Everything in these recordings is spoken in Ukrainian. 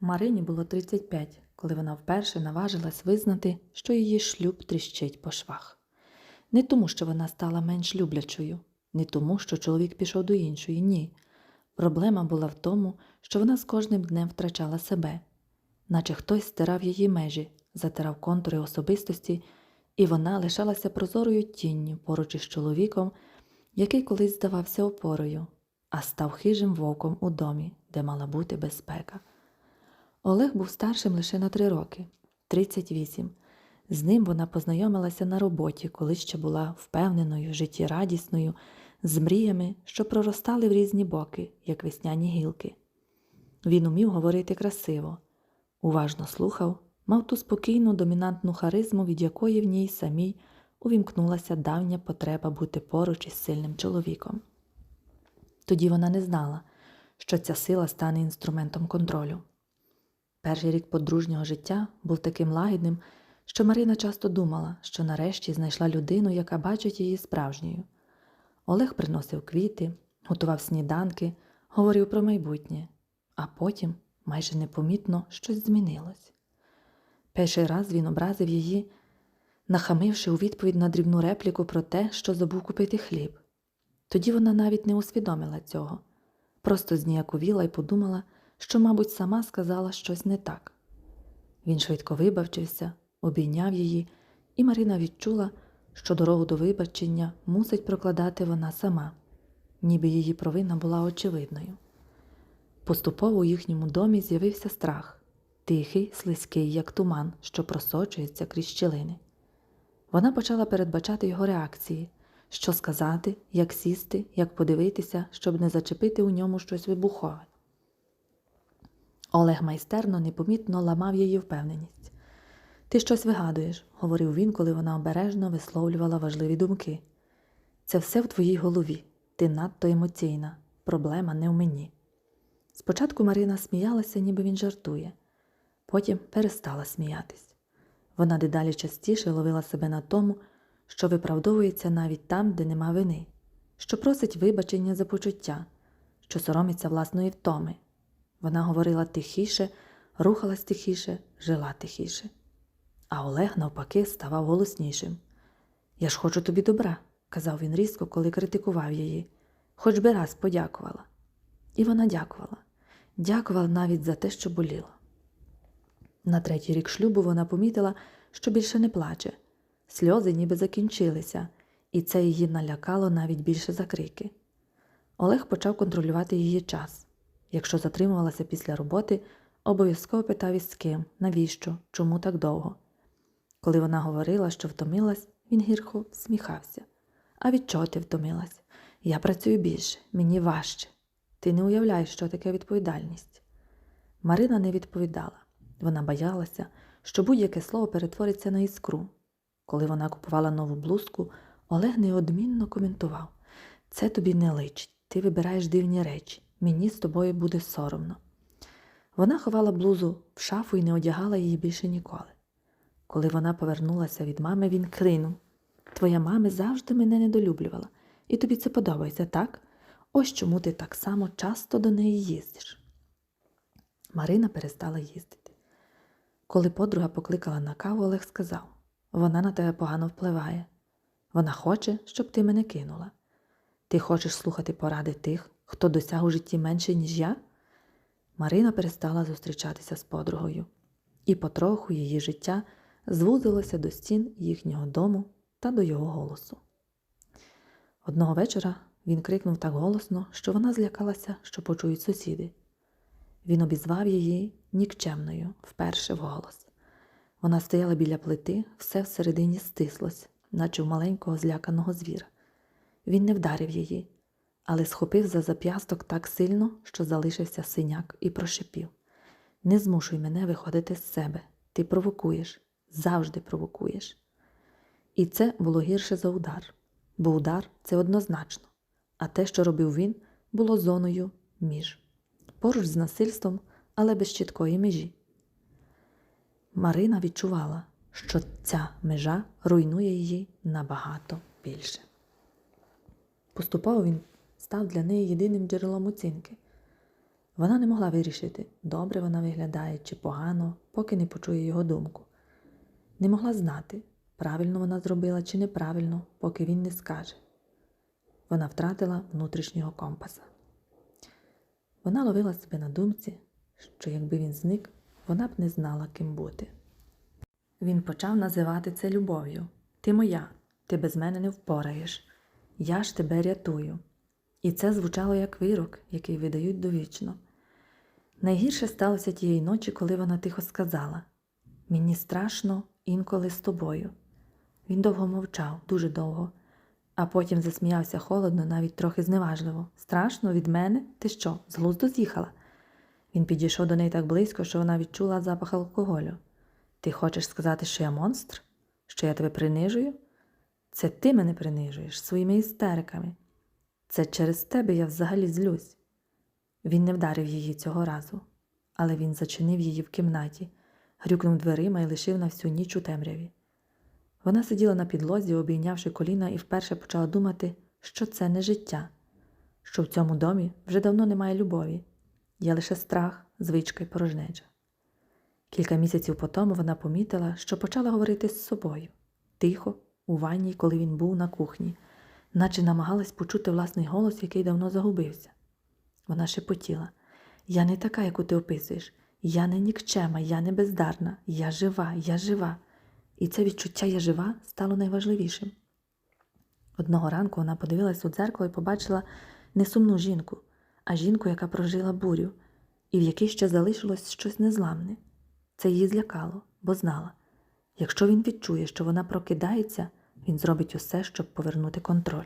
Марині було 35, коли вона вперше наважилась визнати, що її шлюб тріщить по швах. Не тому, що вона стала менш люблячою, не тому, що чоловік пішов до іншої, ні. Проблема була в тому, що вона з кожним днем втрачала себе, наче хтось стирав її межі, затирав контури особистості, і вона лишалася прозорою тінню поруч із чоловіком, який колись здавався опорою, а став хижим вовком у домі, де мала бути безпека. Олег був старшим лише на три роки 38. З ним вона познайомилася на роботі, коли ще була впевненою, життєрадісною, з мріями, що проростали в різні боки, як весняні гілки. Він умів говорити красиво, уважно слухав, мав ту спокійну домінантну харизму, від якої в ній самій увімкнулася давня потреба бути поруч із сильним чоловіком. Тоді вона не знала, що ця сила стане інструментом контролю. Перший рік подружнього життя був таким лагідним, що Марина часто думала, що нарешті знайшла людину, яка бачить її справжньою. Олег приносив квіти, готував сніданки, говорив про майбутнє, а потім, майже непомітно, щось змінилось. Перший раз він образив її, нахамивши у відповідь на дрібну репліку про те, що забув купити хліб. Тоді вона навіть не усвідомила цього, просто зніяковіла і подумала, що, мабуть, сама сказала щось не так. Він швидко вибачився, обійняв її, і Марина відчула, що дорогу до вибачення мусить прокладати вона сама, ніби її провина була очевидною. Поступово у їхньому домі з'явився страх, тихий, слизький, як туман, що просочується крізь щілини. Вона почала передбачати його реакції, що сказати, як сісти, як подивитися, щоб не зачепити у ньому щось вибухове. Олег майстерно непомітно ламав її впевненість. Ти щось вигадуєш, говорив він, коли вона обережно висловлювала важливі думки. Це все в твоїй голові. Ти надто емоційна. Проблема не в мені. Спочатку Марина сміялася, ніби він жартує, потім перестала сміятись. Вона дедалі частіше ловила себе на тому, що виправдовується навіть там, де нема вини, що просить вибачення за почуття, що соромиться власної втоми. Вона говорила тихіше, рухалась тихіше, жила тихіше. А Олег, навпаки, ставав голоснішим. Я ж хочу тобі добра, казав він різко, коли критикував її, хоч би раз подякувала. І вона дякувала, дякувала навіть за те, що боліла. На третій рік шлюбу вона помітила, що більше не плаче. Сльози ніби закінчилися, і це її налякало навіть більше за крики. Олег почав контролювати її час. Якщо затримувалася після роботи, обов'язково питав із ким, навіщо, чому так довго. Коли вона говорила, що втомилась, він гірко всміхався. А від чого ти втомилась? Я працюю більше, мені важче. Ти не уявляєш, що таке відповідальність. Марина не відповідала. Вона боялася, що будь-яке слово перетвориться на іскру. Коли вона купувала нову блузку, Олег неодмінно коментував це тобі не личить, ти вибираєш дивні речі, мені з тобою буде соромно. Вона ховала блузу в шафу і не одягала її більше ніколи. Коли вона повернулася від мами, він кринув Твоя мама завжди мене недолюблювала, і тобі це подобається, так? Ось чому ти так само часто до неї їздиш. Марина перестала їздити. Коли подруга покликала на каву, Олег сказав вона на тебе погано впливає. Вона хоче, щоб ти мене кинула. Ти хочеш слухати поради тих, хто досяг у житті менше, ніж я? Марина перестала зустрічатися з подругою, і потроху її життя звузилося до стін їхнього дому та до його голосу. Одного вечора він крикнув так голосно, що вона злякалася, що почують сусіди. Він обізвав її нікчемною вперше вголос. Вона стояла біля плити, все всередині стислось, наче в маленького зляканого звіра. Він не вдарив її, але схопив за зап'ясток так сильно, що залишився синяк, і прошипів Не змушуй мене виходити з себе. Ти провокуєш, завжди провокуєш. І це було гірше за удар, бо удар це однозначно, а те, що робив він, було зоною між, поруч з насильством, але без чіткої межі. Марина відчувала, що ця межа руйнує її набагато більше. Поступово він став для неї єдиним джерелом оцінки. Вона не могла вирішити, добре вона виглядає чи погано, поки не почує його думку. Не могла знати, правильно вона зробила чи неправильно, поки він не скаже. Вона втратила внутрішнього компаса. Вона ловила себе на думці, що якби він зник, вона б не знала, ким бути. Він почав називати це любов'ю. Ти моя, ти без мене не впораєш. Я ж тебе рятую. І це звучало як вирок, який видають довічно. Найгірше сталося тієї ночі, коли вона тихо сказала Мені страшно інколи з тобою. Він довго мовчав, дуже довго, а потім засміявся холодно, навіть трохи зневажливо. Страшно від мене? Ти що, з глузду з'їхала? Він підійшов до неї так близько, що вона відчула запах алкоголю. Ти хочеш сказати, що я монстр? Що я тебе принижую? Це ти мене принижуєш своїми істериками. Це через тебе я взагалі злюсь. Він не вдарив її цього разу, але він зачинив її в кімнаті, грюкнув дверима і лишив на всю ніч у темряві. Вона сиділа на підлозі, обійнявши коліна, і вперше почала думати, що це не життя, що в цьому домі вже давно немає любові, є лише страх, звичка й порожнеча. Кілька місяців по тому вона помітила, що почала говорити з собою тихо, у ванній, коли він був на кухні, наче намагалась почути власний голос, який давно загубився. Вона шепотіла Я не така, яку ти описуєш. Я не нікчема, я не бездарна, я жива, я жива. І це відчуття я жива стало найважливішим. Одного ранку вона подивилась у дзеркало і побачила не сумну жінку, а жінку, яка прожила бурю, і в якій ще залишилось щось незламне. Це її злякало, бо знала якщо він відчує, що вона прокидається, він зробить усе, щоб повернути контроль.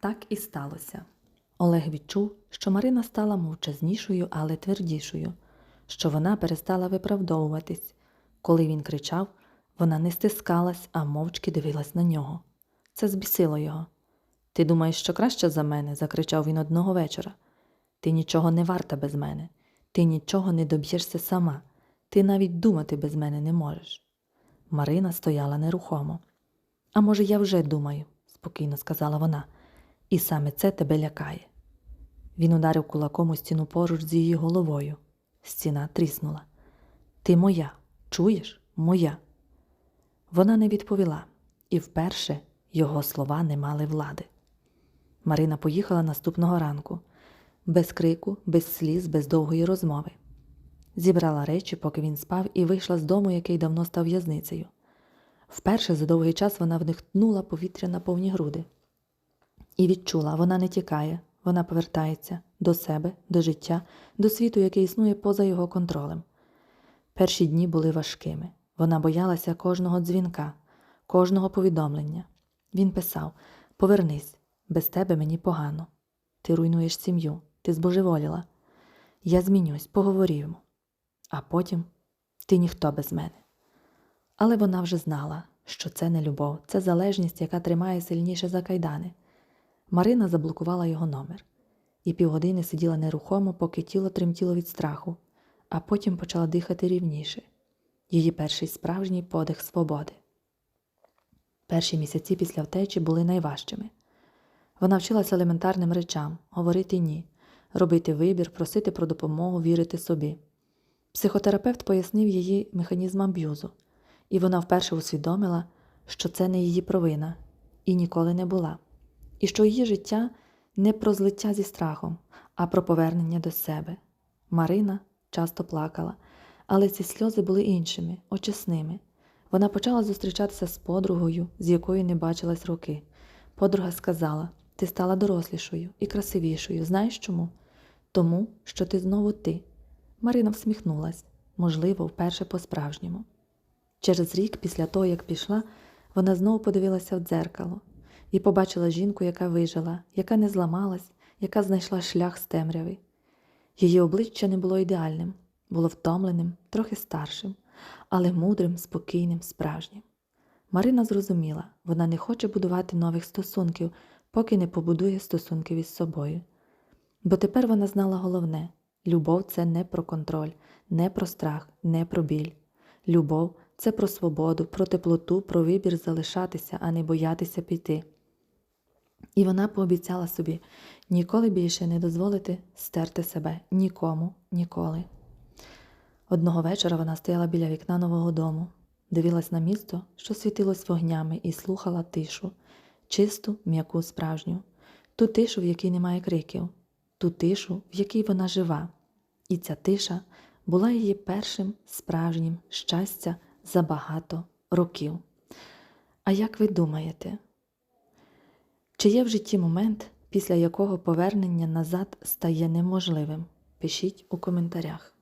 Так і сталося. Олег відчув, що Марина стала мовчазнішою, але твердішою, що вона перестала виправдовуватись. Коли він кричав, вона не стискалась, а мовчки дивилась на нього. Це збісило його. Ти думаєш, що краще за мене? закричав він одного вечора. Ти нічого не варта без мене, ти нічого не доб'єшся сама, ти навіть думати без мене не можеш. Марина стояла нерухомо. А може, я вже думаю, спокійно сказала вона, і саме це тебе лякає. Він ударив кулаком у стіну поруч з її головою. Стіна тріснула. Ти моя, чуєш? Моя. Вона не відповіла, і вперше його слова не мали влади. Марина поїхала наступного ранку, без крику, без сліз, без довгої розмови. Зібрала речі, поки він спав, і вийшла з дому, який давно став в'язницею. Вперше за довгий час вона вдихнула повітря на повні груди і відчула, вона не тікає, вона повертається до себе, до життя, до світу, який існує поза його контролем. Перші дні були важкими. Вона боялася кожного дзвінка, кожного повідомлення. Він писав Повернись, без тебе мені погано. Ти руйнуєш сім'ю, ти збожеволіла. Я змінюсь, поговоримо. А потім ти ніхто без мене. Але вона вже знала, що це не любов, це залежність, яка тримає сильніше за кайдани. Марина заблокувала його номер і півгодини сиділа нерухомо, поки тіло тремтіло від страху, а потім почала дихати рівніше. Її перший справжній подих свободи. Перші місяці після втечі були найважчими. Вона вчилася елементарним речам говорити ні, робити вибір, просити про допомогу, вірити собі. Психотерапевт пояснив її механізм аб'юзу, і вона вперше усвідомила, що це не її провина і ніколи не була, і що її життя не про злиття зі страхом, а про повернення до себе. Марина часто плакала, але ці сльози були іншими, очисними. Вона почала зустрічатися з подругою, з якою не бачилась роки. Подруга сказала: Ти стала дорослішою і красивішою. Знаєш чому? Тому, що ти знову ти. Марина всміхнулась, можливо, вперше по-справжньому. Через рік, після того, як пішла, вона знову подивилася в дзеркало і побачила жінку, яка вижила, яка не зламалась, яка знайшла шлях з темряви. Її обличчя не було ідеальним, було втомленим, трохи старшим, але мудрим, спокійним, справжнім. Марина зрозуміла, вона не хоче будувати нових стосунків, поки не побудує стосунків із собою. Бо тепер вона знала головне любов це не про контроль, не про страх, не про біль. Любов це про свободу, про теплоту, про вибір залишатися, а не боятися піти. І вона пообіцяла собі Ніколи більше не дозволити стерти себе нікому, ніколи. Одного вечора вона стояла біля вікна нового дому, дивилась на місто, що світилось вогнями, і слухала тишу, чисту, м'яку справжню, ту тишу, в якій немає криків, ту тишу, в якій вона жива. І ця тиша була її першим справжнім щастя за багато років. А як ви думаєте, чи є в житті момент, після якого повернення назад стає неможливим? Пишіть у коментарях.